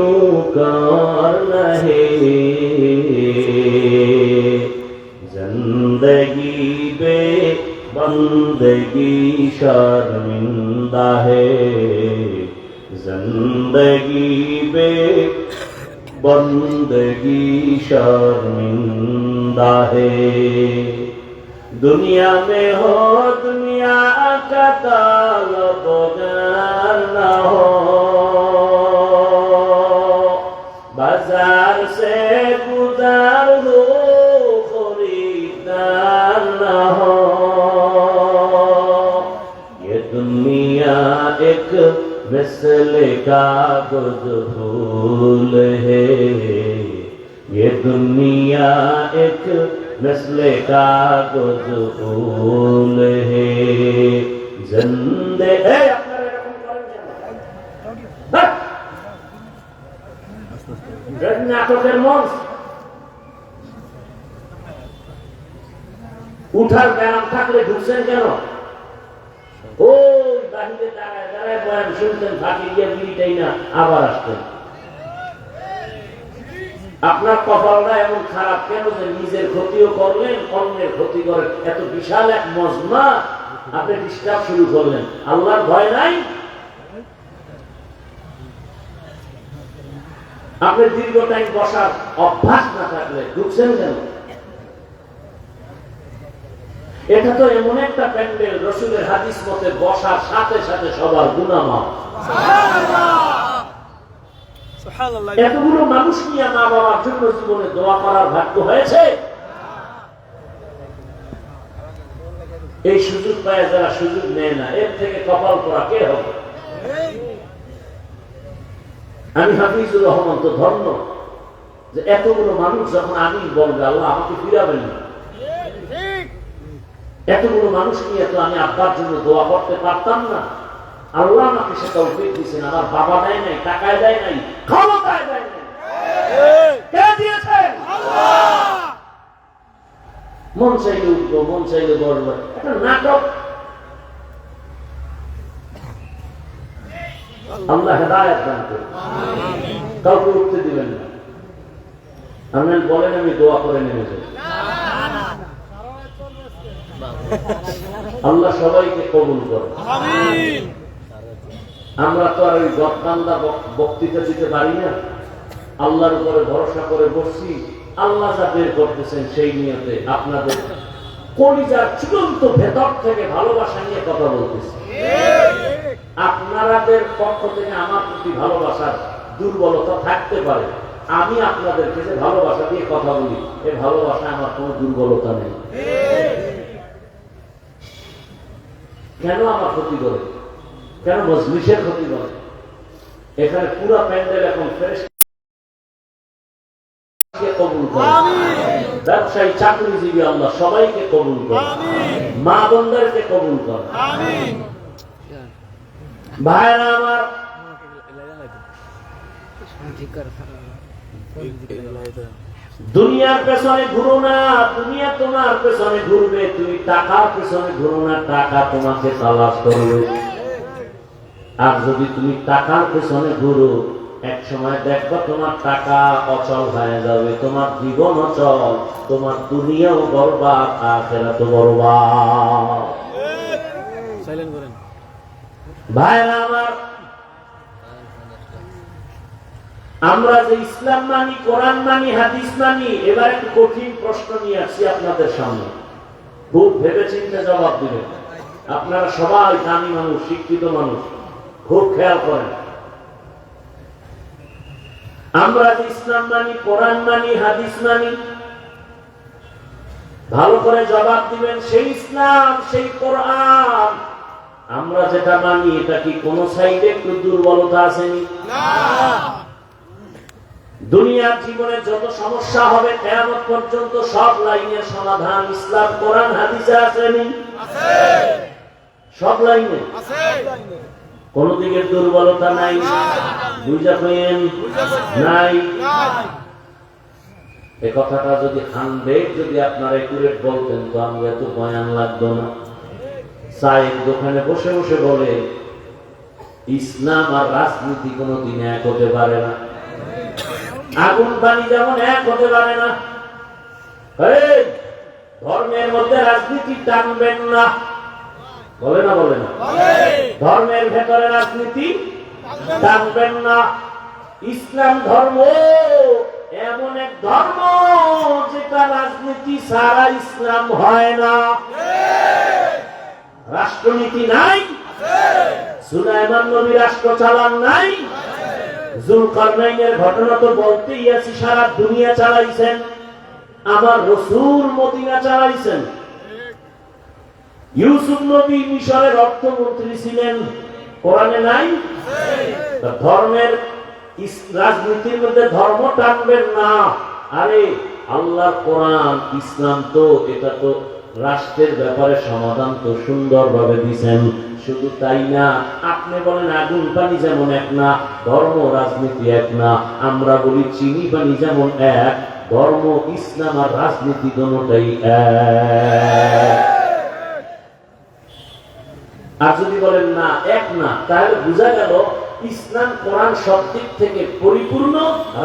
नूकार रहे जिंदगी बे बंदगी शर्मिंदा है जिंदगी बे बंदगी शर्मिंदा है दुनिया में हो दुनिया का तालब न हो یہ دنیا ایک مثل کا گز پھول ہے یہ دنیا ایک مثل کا گز پھول ہے زندے নাটকের মঞ্চ। উঠার ব্যায়াম থাকলে ঢুকছেন কেন? বাহিরে দাঁড়ায় দাঁড়ায় শুনতেন, ফাঁকি বিড়িটাই না, আবার আসতেন। আপনার কপালটা এমন খারাপ কেন যে নিজের ক্ষতিও করলেন, অন্যের ক্ষতি করেন? এত বিশাল এক মজমা। আপনি ডিস্টার্ব শুরু করলেন। আল্লাহর ভয় নাই? আপনি দীর্ঘ টাইম বসার অভ্যাস না থাকলে ঢুকছেন কেন? এটা তো এমন একটা প্যান্ডেল রসুলের হাদিস মতে বসার সাথে সাথে সবার গুণামা এতগুলো মানুষ নিয়ে মা বাবার জন্য জীবনে দোয়া করার ভাগ্য হয়েছে? এই সুযোগ পায় যারা সুযোগ নেয় না। এর থেকে কপাল করা কে হবে? আমি হাফিজুর রহমান তো ধন্য যে এতগুলো মানুষ যখন আমি বলবে আল্লাহ আমাকে ফিরাবেন না। এতগুলো মানুষ নিয়ে তো আমি আব্বার জন্য দোয়া করতে পারতাম না। আল্লাহ আমাকে সে তৌফিক দিয়েছেন। আমার বাবা দেয় নাই টাকায় দেয় নাই ক্ষমতায় দেয় নাই। কে দিয়েছেন মন চাইলে উঠবো মন চাইলে বলব একটা নাটক আল্লাহ হেদায়ত দান করুন। কাউকে উঠতে দিবেন না। আপনি বলেন আমি দোয়া করে নেমে যাই। আল্লাহ সবাইকে কবুল করে আমরা তো আর ওই গপ্পান্দা বক্তৃতা দিতে পারি না। আল্লাহর উপরে ভরসা করে বসছি। আল্লাহ যা বের করতেছেন সেই নিয়তে আপনাদের কলিজার চূড়ান্ত ভেতর থেকে ভালোবাসা নিয়ে কথা বলতেছি। আপনাদের পক্ষ থেকে আমার প্রতি ভালোবাসার দুর্বলতা থাকতে পারে। আমি আপনাদেরকে যে ভালোবাসা দিয়ে কথা বলি এই ভালোবাসায় আমার কোনো দুর্বলতা নেই। কেন আমার ক্ষতি করে? কেন মজলিসের ক্ষতি করে? এখানে পুরো প্যান্ডেল এখন ফ্রেশ কবুল করে? ব্যবসায়ী চাকরিজীবী আল্লাহ সবাইকে কবুল করে। মা বোনদেরকে কবুল করে। দুনিয়ার পেছনে ঘুরো না, দুনিয়া তোমার পেছনে ঘুরবে, তুমি টাকার পেছনে ঘুরো না, টাকা তোমাকে তালাশ করবে। আর যদি তুমি টাকার পেছনে ঘুরো, এক সময় দেখবা তোমার টাকা অচল হয়ে যাবে, তোমার জীবন অচল, তোমার দুনিয়াও বরবাদ আখেরা তো বরবাদ সাইলেন্ট করেন ভাইরা আমার, আমরা যে ইসলাম মানি, কোরআন মানি, হাদিস মানি, এবার একটু কঠিন প্রশ্ন নিয়ে আসছি আপনাদের সামনে। খুব ভেবে চিন্তে জবাব দিবেন। আপনারা সবাই দামি মানুষ, শিক্ষিত মানুষ, খুব খেয়াল করেন। আমরা যে ইসলাম মানি, কোরআন মানি, হাদিস মানি, ভালো করে জবাব দিবেন, সেই ইসলাম, সেই কোরআন আমরা যেটা মানি এটা কি কোন সাইডে একটু দুর্বলতা আসেনি? দুনিয়ার জীবনে যত সমস্যা হবে কেয়ামত পর্যন্ত সব লাইনের সমাধান ইসলাম কোরআন হাদিসে আসেনি? সব লাইনে? কোন দিকের দুর্বলতা নাই? বুঝা পেন নাই? এ কথাটা যদি হান্ড্রেড যদি আপনারা একুরেট বলতেন তো আমি এত বয়ান লাগতো না। চায়ের দোকানে বসে বসে বলে, ইসলাম আর রাজনীতি কোনো দিনে এক হতে পারে না। আগুন পানি যেমন এক হতে পারে না। ধর্মের মধ্যে রাজনীতি টানবেন না। বলে না বলে না। ধর্মের ভেতরে রাজনীতি টানবেন না। ইসলাম ধর্ম, এমন এক ধর্ম যেটা রাজনীতি সারা ইসলাম হয় না। রাষ্ট্রনীতি নাই? সুলাইমান নবী রাষ্ট্র চালান নাই? জুলকারনাইনের ঘটনা তো বলতেই আছি, সারা দুনিয়া চালাইছেন। আমার রসুল মদিনা চালাইছেন। ইউসুফ নবী মিশরের অর্থমন্ত্রী ছিলেন। কোরআনে নাই? ধর্মের রাজনীতির মধ্যে ধর্ম টানবেন না। আরে আল্লাহ কোরআন, ইসলাম তো, এটা তো রাষ্ট্রের ব্যাপারে সমাধান তো সুন্দরভাবে দিছেন। শুধু তাই না, আপনি বলেন আগুন পানি যেমন এক না, ধর্ম রাজনীতি এক না, আমরা বলি চিনি পানি যেমন এক, ধর্ম, ইসলাম আর রাজনীতি দুটাই এক। আর যদি বলেন না, এক না, তাহলে বোঝা গেল ইসলাম কোরআন সব দিক থেকে পরিপূর্ণ,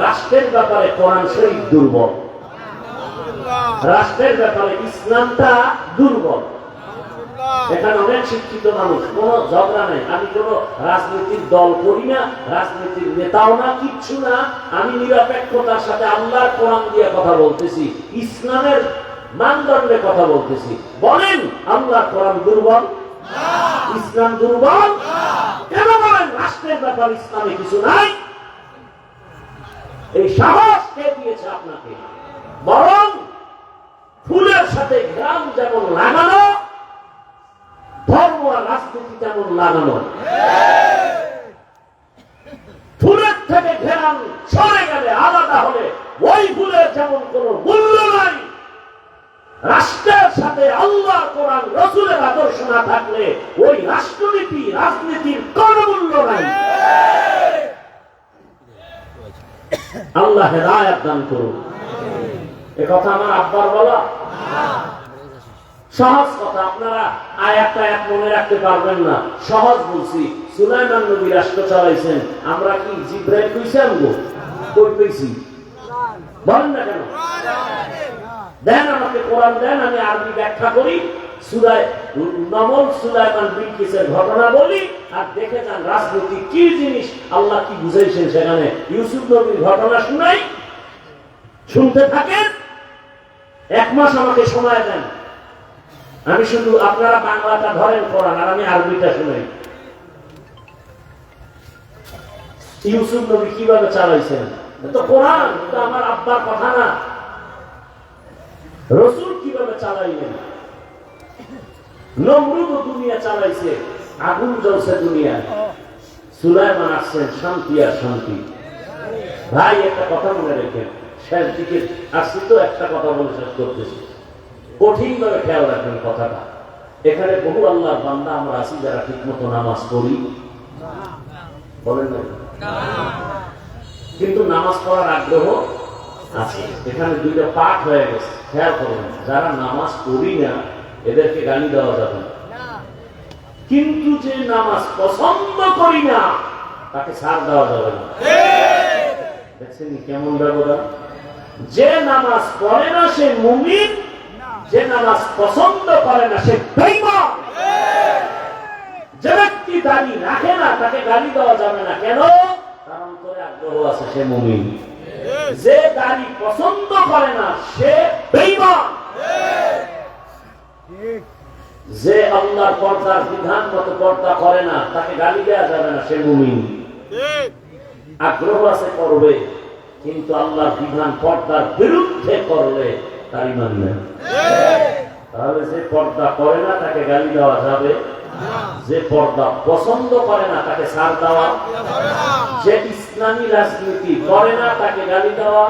রাষ্ট্রের ব্যাপারে কোরআন শরীফ দুর্বল। রাষ্ট্রের ব্যাপারে ইসলামটা দুর্বল। এখানে অনেক শিক্ষিত মানুষ কোন ঝগড়া নেই। আমি কোন রাজনীতির দল করি না রাজনীতির নেতাও না কিচ্ছু না। আমি নিরপেক্ষতার সাথে আল্লাহর কোরআন দিয়ে কথা বলতেছি ইসলামের মানদণ্ডে কথা বলতেছি। বলেন আল্লাহর কোরআন দুর্বল? ইসলাম দুর্বল? কেন বলেন রাষ্ট্রের ব্যাপার ইসলামে কিছু নাই? এই সাহস কে দিয়েছে আপনাকে? বরং ফুলের সাথে গ্রাম যেমন লাগানো, ধর্ম আর রাজনীতি তেমন লাগানো। ফুলের থেকে ঘেরান, সরে গেলে আলাদা হলে ওই ফুলের যেমন কোনো মূল্য নাই। রাষ্ট্রের সাথে আল্লাহ, কোরআন, রসুলের আদর্শ না থাকলে ওই রাষ্ট্রনীতি, রাজনীতির কোন মূল্য নাই। আল্লাহ হেদায়াত দান করুন। কথা আমার আব্বার বলা। সহজ কথা, আপনারা আয়াতটা এক মনে রাখতে পারবেন না। সহজ বলছি, সুলাইমান নবী রাষ্ট্র চালাইছেন, আমরা কি জিব্রাইল কইছি আনব কই পেয়েছি বলেন না কেন? দেন আমাকে কোরআন দেন, আমি আরবি ব্যাখ্যা করি সুরায় নমল সুলাইমান বিলকিসের ঘটনা বলি, আর দেখে যান রাজনীতি কি জিনিস, আল্লাহ কি বুঝাইছেন সেখানে। ইউসুফ নবীর ঘটনা শুনাই, শুনতে থাকেন এক মাস আমাকে সময় দেন। আমি শুধু আপনারা বাংলাটা ধরেন কোরআন, আর আমি আরবিটা শুনাই। ইউসুফ নবী কীভাবে চালাইছেন? তো কোরআন এটা আমার আব্বার কথা না। রসুল কীভাবে চালাইলেন? নমরুদ দুনিয়া চালাইছে, আগুন জ্বলছে দুনিয়া সুলাইমান আসছেন, শান্তি আর শান্তি। ভাই, একটা কথা মনে রেখেন। শেষ দিকে আসছি তো একটা কথা বলে শেষ করতেছি। কঠিন ভাবে খেয়াল রাখবেন কথাটা। এখানে বহু আল্লাহর বান্দা আমরা আছি যারা ঠিক মতো নামাজ পড়ি। বলেন কিন্তু নামাজ পড়ার আগ্রহ আছে। এখানে দুইটা পাঠ হয়ে গেছে। খেয়াল করুন যারা নামাজ পড়ি না এদেরকে গালি দেওয়া যাবে না। কিন্তু যে নামাজ পছন্দ করি না তাকে ছাড় দেওয়া যাবে না। দেখছেন কেমন ব্যবধান? যে নামাজ পড়ে না সে মুমিন, যে নামাজ পছন্দ করে না সে যে ব্যক্তি রাখে না, তাকে গালি দেওয়া যাবে না। কেন? যে দাড়ি পছন্দ করে না, সে যে আল্লাহর পর্দার বিধান মতো পর্দা করে না, তাকে গালি দেওয়া যাবে না, সে মুমিন। আগ্রহ আছে করবে। কিন্তু আল্লাহর বিধান পর্দার বিরুদ্ধে করলে তার ইমান নেই তাহলে যে পর্দা করে না তাকে গালি দেওয়া যাবে। যে পর্দা পছন্দ করে না তাকে ছাড় দেওয়া। যে ইসলামী রাজনীতি করে না তাকে গালি দেওয়া।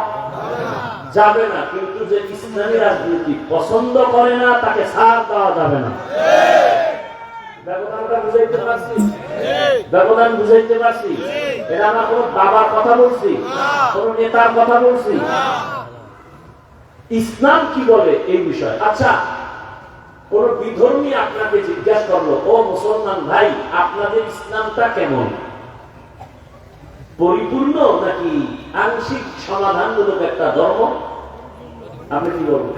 যাবে না কিন্তু যে ইসলামী রাজনীতি পছন্দ করে না তাকে সার দেওয়া যাবে না। ব্যবধানটা বুঝাইতে পারছি? ব্যবধান বুঝাইতে পারছি? এটা আমরা কোন বাবার কথা বলছি, কোন নেতার কথা বলছি। ইসলাম কি বলে এই বিষয়? আচ্ছা কোন বিধর্মী আপনাকে জিজ্ঞাসা করল, ও মুসলমান ভাই, আপনাদের ইসলামটা কেমন? পরিপূর্ণ নাকি আংশিক সমাধান সমাধানমূলক একটা ধর্ম? আপনি কি বলবেন?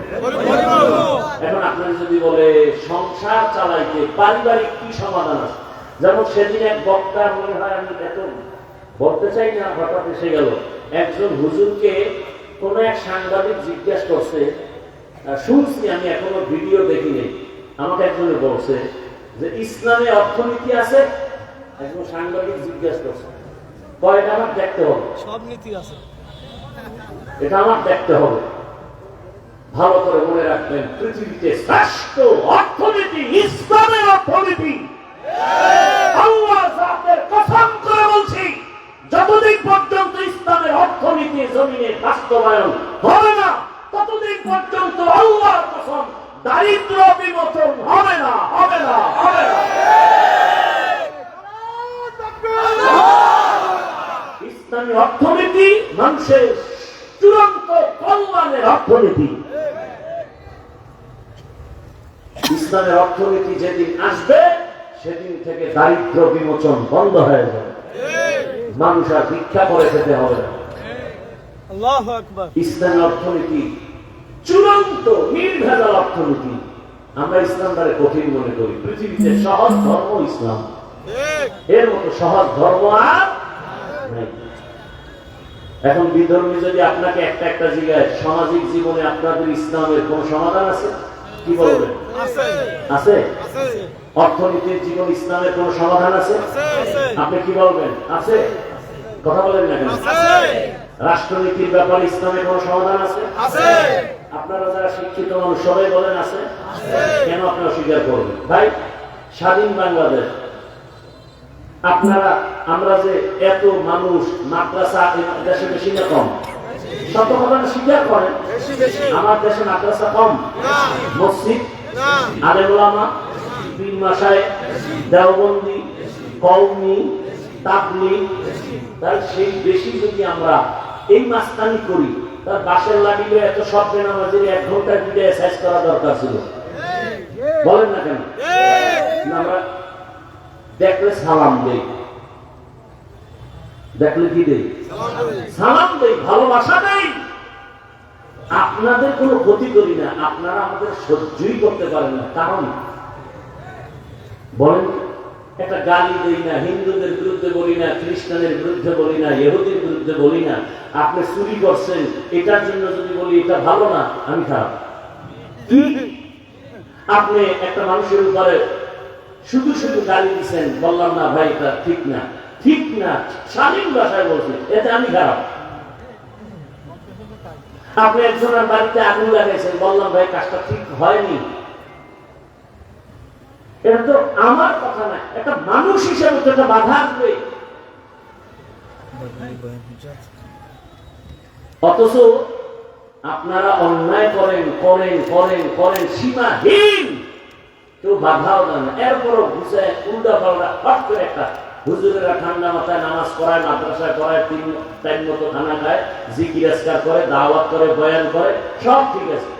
এখন আপনার যদি বলে, সংসার চালাইতে পারিবারিক কি সমাধান আছে? যেমন সেদিন এক বক্তা মনে হয় আমি এত বলতে চাই না হঠাৎ এসে গেল। একজন হুজুরকে কোন এক সাংবাদিক জিজ্ঞাসা করছে শুনছি আমি এখনও ভিডিও দেখিনি আমাকে একজনে বলছে যে ইসলামে অর্থনীতি আছে? একজন সাংবাদিক জিজ্ঞাসা করছে কয়টা আমার দেখতে হবে। সব নীতি আছে। এটা আমার দেখতে হবে। ভালো করে মনে রাখবেন পৃথিবীতে শ্রেষ্ঠ অর্থনীতি ইসলামের অর্থনীতি। আল্লাহ কসম করে বলছি যতদিন পর্যন্ত ইসলামের অর্থনীতি জমিনে বাস্তবায়ন হবে না, ততদিন পর্যন্ত দারিদ্র বিমোচন হবে না হবে না হবে না। ইসলামী অর্থনীতি মানুষের চূড়ান্ত কল্যাণের অর্থনীতি। ইসলামের অর্থনীতি যেদিন আসবে, সেদিন থেকে দারিদ্র বিমোচন বন্ধ হয়ে যাবে। মানুষ আর ভিক্ষা করে খেতে হবে না। ইসলামী অর্থনীতি চূড়ান্ত নির্ভেজাল অর্থনীতি আমরা ইসলাম দ্বারা কঠিন মনে করি। পৃথিবীতে সহজ ধর্ম ইসলাম। এর মতো সহজ ধর্ম আর নাই। এখন বিধর্মী যদি আপনাকে একটা একটা জায়গায় সামাজিক জীবনে আপনাদের ইসলামের কোন সমাধান আছে? কি বলবেন? আছে। অর্থনীতির জীবন ইসলামের কোন সমাধান আছে। আপনি কি বলবেন? আছে? কথা বলেন না কেন? রাষ্ট্রনীতির ব্যাপারে ইসলামের কোন সমাধান আছে? আছে। আপনারা যারা শিক্ষিত মানুষ সবাই বলেন আছে? কেন আপনি অস্বীকার করবেন? ভাই স্বাধীন বাংলাদেশ। আপনারা আমরা যে এত মানুষ মাদ্রাসা দেশে বেশি না কম? সত্য কথা স্বীকার করেন? আমার দেশে মাদ্রাসা কম? মসজিদ? না। আলেমুলামা পীর মাসায় দেওবন্দি কৌমি তাবলি তার সেই বেশি যদি আমরা এই মাস্তানি করি তার বাসের লাগিলে এত নামাজের এক ঘণ্টা করা দরকার ছিল। বলেন না কেন? আমরা দেখলে সালাম দেই। দেখলে কি দেই? সালাম দেই। ভালোবাসা দেই। আপনাদের কোনো ক্ষতি করি না আপনারা আমাদের সহ্যই করতে পারেন না। কারণ বলেন একটা গালি দেই না, হিন্দুদের বিরুদ্ধে বলি না, খ্রিস্টানের বিরুদ্ধে বলি না, ইহুদির বিরুদ্ধে বলি না। আপনি চুরি করছেন, এটার জন্য যদি বলি এটা ভালো না, আমি খারাপ। আপনি একটা মানুষের উপরে শুধু শুধু গালি দিচ্ছেন বললাম না ভাই, এটা ঠিক না। ঠিক না, স্বাধীন ভাষায় বলছেন, এতে আমি খারাপ। আপনি একজনের বাড়িতে আগুন লাগাইছেন, বললাম ভাই, কাজটা ঠিক হয়নি। এটা তো আমার কথা না, একটা মানুষ হিসেবে তো এটা বাধা আসবে। অথচ আপনারা অন্যায় করেন করেন করেন করেন, সীমাহীন। কেউ বাধাও দেন এরপরও ঘুষে উল্টা পাল্টা হট করে একটা হুজুরেরা ঠান্ডা মাথায় নামাজ পড়ায়, মাদ্রাসায় পড়ায়, তিন টাইম মতো খানা খায় আজকার করে, দাওয়াত করে, বয়ান করে, সব ঠিক আছে।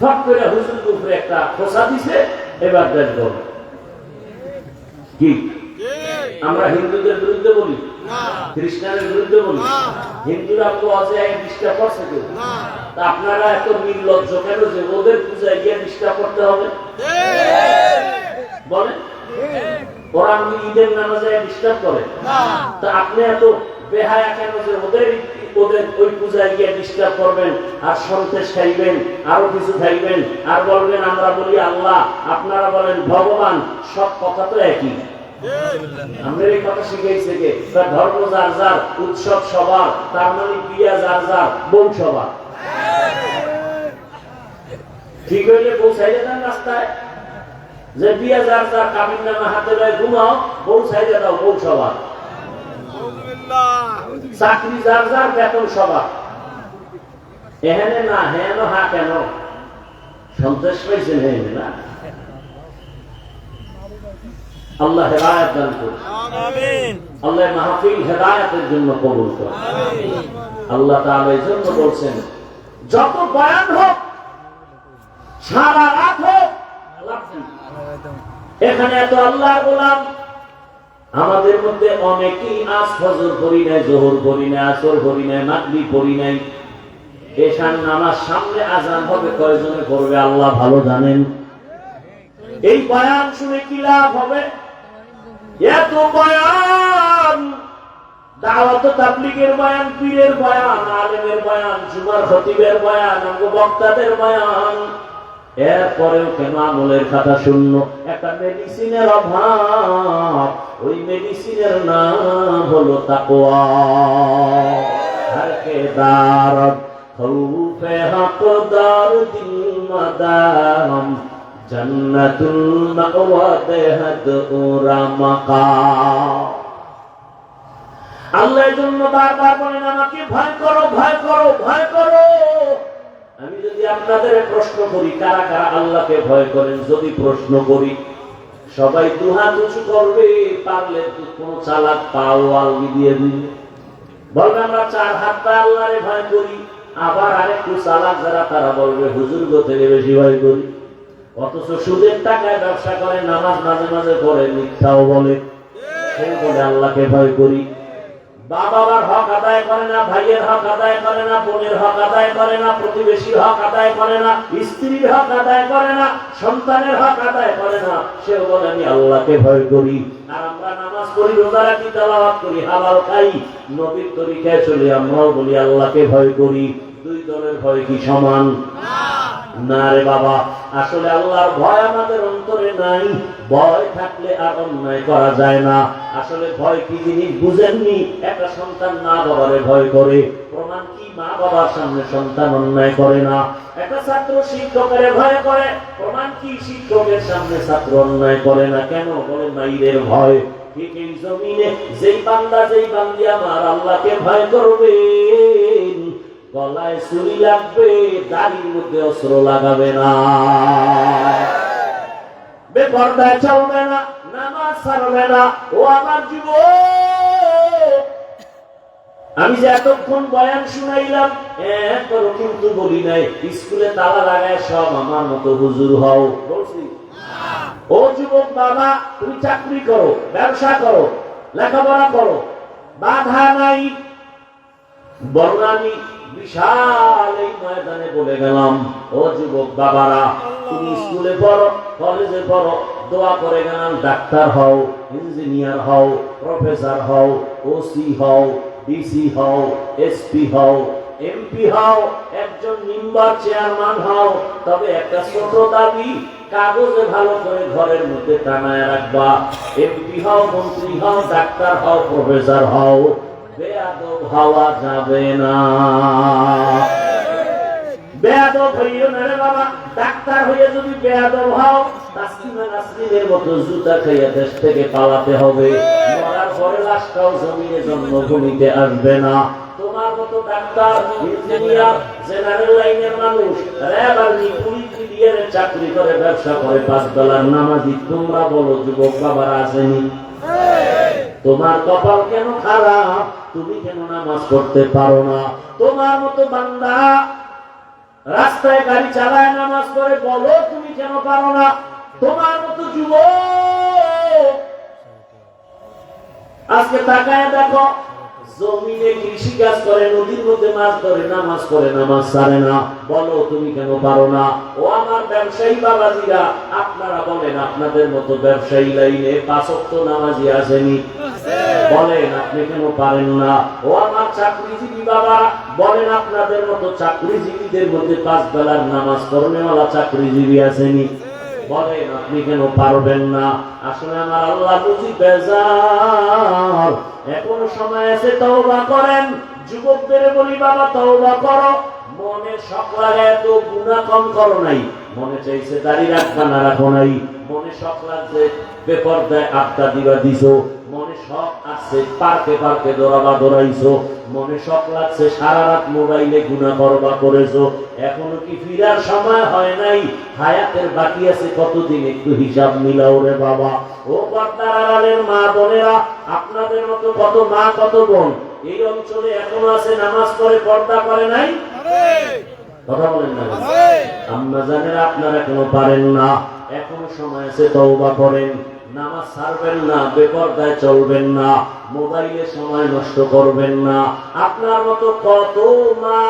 ফট করে হুজুর উপরে একটা খোসা দিছে এবার দেন বল কি? আমরা হিন্দুদের বিরুদ্ধে বলি? খ্রিস্টানের বিরুদ্ধে বলি? হিন্দুরা তো অজয় ডিস্টার্ব করছে কেউ? আপনারা এত নির্লজ্জ কেন যে ওদের পূজায় গিয়ে ডিস্টার্ব করতে হবে? বলেন ওরা ঈদের নামাজে ডিস্টার্ব করে। তা আপনি এত বেহায়া কেন যে ওদের ওদের ওই পূজায় গিয়ে ডিস্টার্ব করবেন, আর সন্তেষ খাইবেন, আরও কিছু খাইবেন, আর বলবেন, আমরা বলি আল্লাহ, আপনারা বলেন, ভগবান, সব কথা তো একই। আমাদের এই কথা মানে ঠিক হইলে পৌঁছাইলে দেন রাস্তায়? যে বিয়া যার যার কামিন নামে হাতে লয় ঘুমাও দাও বউ সবার। চাকরি যার যার বেতন সবার। এখানে না হেন হা কেন? সন্তোষ পাইছেন হেন না? আল্লাহ হেদায়ত দান করুন। আল্লাহ মাহফিল হেদায়তের জন্য কবুল করুন। আল্লাহ তাআলা এই জন্য বলছেন যত বয়ান হোক সারা রাত হোক এখানে এত আল্লাহ গোলাম আমাদের মধ্যে অনেকেই আজ ফজর করি নাই, জোহর করি নাই, আসর করি নাই মাগরি পড়ি নাই। এশান নামাজ সামনে আজান হবে, কয়জনে করবে আল্লাহ ভালো জানেন। এই বয়ান শুনে কি লাভ হবে? এত বয়ান, দাওয়াত তাবলিগের বয়ান, পীরের বয়ান, আলেমের বয়ান, জুমার খতিবের বয়ান অঙ্গ বক্তাদের বয়ান। এরপরেও কেন আমলের কথা শূন্য? একটা মেডিসিনের অভাব। ওই মেডিসিনের নাম হলো কে দারত খৌফে হকদার দিল মাদাম জন্নতুল দেহদ উরা মাকাম। আল্লাহ জন্য বারবার বলেন, আমাকে ভয় করো ভয় করো ভয় করো। আমি যদি আপনাদের প্রশ্ন করি, কারা কারা আল্লাহকে ভয় করেন যদি প্রশ্ন করি? সবাই দুহাত উঁচু করবে, পারলে কোনো চালাক পাও আলগি দিয়ে দিবে। বলবে, আমরা চার হাত পা আল্লাহরে ভয় করি, আবার আরেকটু চালাক যারা, তারা বলবে, হুজুর থেকে বেশি ভয় করি। অথচ সুদের টাকায় ব্যবসা করে, নামাজ মাঝে মাঝে পড়ে, মিথ্যাও বলে। সে বলে আল্লাহকে ভয় করি। বাবার হক আদায় করে না, ভাইয়ের হক আদায় করে না, বোনের হক আদায় করে না, প্রতিবেশীর হক আদায় করে না, স্ত্রীর হক আদায় করে না, সন্তানের হক আদায় করে না। বলে, আমি আল্লাহকে ভয় করি। আমরা নামাজ করি রোজা রাখি তালাবাদ করি, হালাল খাই। নবীর তরিকায় চলি আমরাও বলি, আল্লাহকে ভয় করি। দুই দলের ভয় কি সমান? না রে বাবা, আসলে আল্লাহর ভয় আমাদের অন্তরে নাই। ভয় থাকলে আর অন্যায় করা যায় না। আসলে ভয় কি জিনিস বুঝেননি? একটা সন্তান মা বাবারে ভয় করে। প্রমাণ কি মা বাবার সামনে সন্তান অন্যায় করে না? একটা ছাত্র শিক্ষকের ভয় করে। প্রমাণ কি শিক্ষকের সামনে ছাত্র অন্যায় করে না? কেন? বলে মাইরের ভয়। ঠিক এই জমিনে যেই বান্দা, যেই বান্দি আমার আল্লাহকে ভয় করবে। গলায় চুরি লাগবে, দাড়ির মধ্যে অস্ত্র লাগাবে না। বেপর্দায় চলবে না, নামাজ ছাড়বে না। ও আমার জীব আমি যে এতক্ষণ বয়ান শুনাইলাম একবারও কিন্তু বলি নাই, স্কুলে তালা লাগায় সব আমার মতো হুজুর হও। বলছি, ও যুবক বাবা, তুমি চাকরি করো, ব্যবসা করো, লেখাপড়া করো, বাধা নাই। বরং আমি বিশাল এই ময়দানে বলে গেলাম, ও যুবক বাবারা, তুমি স্কুলে পড়ো, কলেজে পড়ো, দোয়া করে গেলাম, ডাক্তার হও, ইঞ্জিনিয়ার হও, প্রফেসর হও, ওসি হও, ডিসি হও, এসপি হও, এমপি হও, একজন মেম্বার চেয়ারম্যান হও, তবে একটা ছোট দাবি, কাগজে ভালো করে ঘরের মধ্যে টানায় রাখবা। এমপি হও, মন্ত্রী হও, ডাক্তার হও, প্রফেসর হও বেয়াদব হওয়া যাবে না। বেয়াদব হইও না রে বাবা ডাক্তার হয়ে যদি বেয়াদব হও তাসলিমা নাসরিনের মতো জুতা খাইয়া দেশ থেকে পালাতে হবে। মরার পরে লাশটাও জমিনে জন্মভূমিতে আসবে না। তোমার মতো ডাক্তার ইঞ্জিনিয়ার জেনারেল লাইনের মানুষ র্যাব আর্মি পুলিশ চাকরি করে ব্যবসা করে পাঁচ ডলার নামাজি তোমরা বলো যুবক বাবারা আসেনি তোমার কপাল কেন খারাপ? তুমি কেন নামাজ পড়তে পারো না? তোমার মতো বান্দা রাস্তায় গাড়ি চালায় নামাজ পড়ে, বলো তুমি কেন পারো না? তোমার মতো যুবক! আজকে তাকায় দেখো, জমিনে কৃষি কাজ করে, নদীর মধ্যে মাছ ধরে, নামাজ পড়ে, নামাজ সারে না। বলো তুমি কেন পারো না? ও আমার ব্যবসায়ী বাবাজিরা আপনারা বলেন, আপনাদের মতো ব্যবসায়ী লাইনে পাঁচক্ত নামাজি আসেনি। বলেন, আপনি কেন পারেন না? ও আমার চাকরিজীবী বলেন আপনাদের মতো চাকরিজীবীদের মধ্যে পাঁচ বেলার নামাজ চাকরিজীবী আসেনি বলেন, আপনি কেন পারবেন না? আসলে আমার আল্লাহ বুঝি বেজার। এখনও সময় আছে, তওবা করেন। যুবকদের বলি, বাবা, তওবা করো। মনে শখ লাগায় তো গুণা কম করো নাই। মনে চাইছে, দাড়ি রাখবা না, রাখো নাই। মনে শখ লাগছে, বেপর্দায় আড্ডা দিবা দিছো। মনে শখ আছে পার্কে পার্কে দৌড়াবা দৌড়াইছো। মনে শখ লাগছে সারা রাত মোবাইলে গুণা করবা করেছ। এখনও কি ফিরার সময় হয় নাই? হায়াতের বাকি আছে, কতদিন একটু হিসাব মিলাও রে বাবা। ও পর্দার মা বোনেরা, আপনাদের মতো কত মা, কত বোন, এই অঞ্চলে এখনও আছে, নামাজ পড়ে, পর্দা করে নাই? কথা বলেন না আম্মা জানেন আপনারা এখনও পারেন না। এখনও সময় আছে তওবা করেন। নামাজ ছাড়বেন না বেপরদায় চলবেন না মোবাইলে সময় নষ্ট করবেন না। আপনার মতো কত মা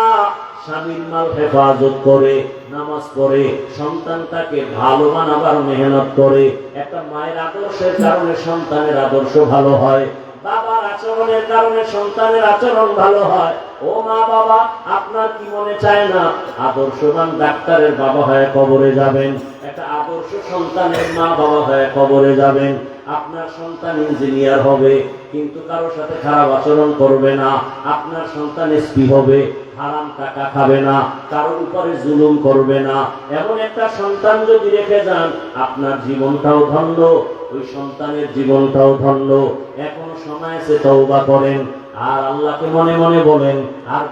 স্বামীর মাল হেফাজত করে নামাজ পড়ে সন্তানটাকে ভালো বানাবার মেহনত করে। একটা মায়ের আদর্শের কারণে সন্তানের আদর্শ ভালো হয়। বাবার আচরণের কারণে সন্তানের আচরণ ভালো হয়। ও মা বাবা, আপনার কি মনে চায় না? আদর্শবান ডাক্তারের বাবা হয়ে কবরে যাবেন। একটা আদর্শ সন্তানের মা বাবা হয়ে কবরে যাবেন। আপনার সন্তান ইঞ্জিনিয়ার হবে, কিন্তু কারোর সাথে খারাপ আচরণ করবে না। আপনার সন্তান এসপি হবে। হারাম টাকা খাবে না, কারোর উপরে জুলুম করবে না। এমন একটা সন্তান যদি রেখে যান, আপনার জীবনটাও ধন্য, ওই সন্তানের জীবনটাও ধন্য। এখন সময় সে তওবা করেন, আর আল্লাহকে মনে মনে বলেন, আর